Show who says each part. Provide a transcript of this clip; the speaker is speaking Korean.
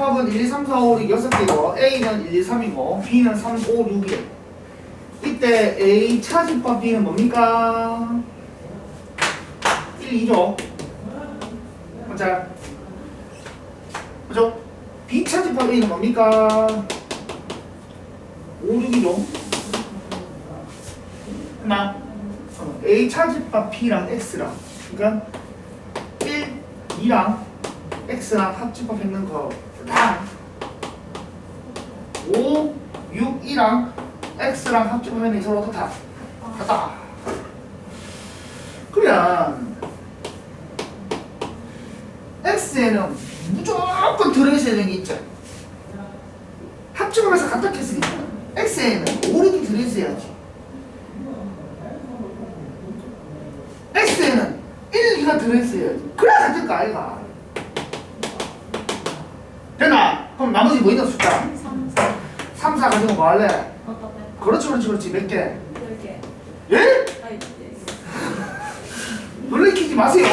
Speaker 1: 차집합은 1, 2, 3, 4, 5, 6, 6개고 A는 1, 2, 3이고 B는 3, 5, 6이에요. 이때 A 차집합 B는 뭡니까? 1, 2죠. 맞아. 그죠? B 차집합 A는 뭡니까? 5, 6이죠. 했나? 어, A 차집합 B랑 X랑 그러니까 1, 2랑 X랑 합집합했는 거랑 5, 6, 2랑 X랑 합집합했는 게 서로 똑같아. 같다. 그러면 X에는 무조건 들어있어야 되는 게 있죠. 합집하면서 같다 했으니까 X에는 5, 6이 들어있어야지. X에는 1, 2가 들어있어야지. 그래야 같을 거 아이가. 됐나? 그럼 나머지 뭐 있는 숫자?
Speaker 2: 3, 4,
Speaker 1: 3, 4 가지고 뭐 할래?
Speaker 2: 어떤
Speaker 1: 그렇지 그렇지 그렇지 몇 개?
Speaker 2: 10개.
Speaker 1: 예?
Speaker 2: 아니, 네.
Speaker 1: 놀래키지 마세요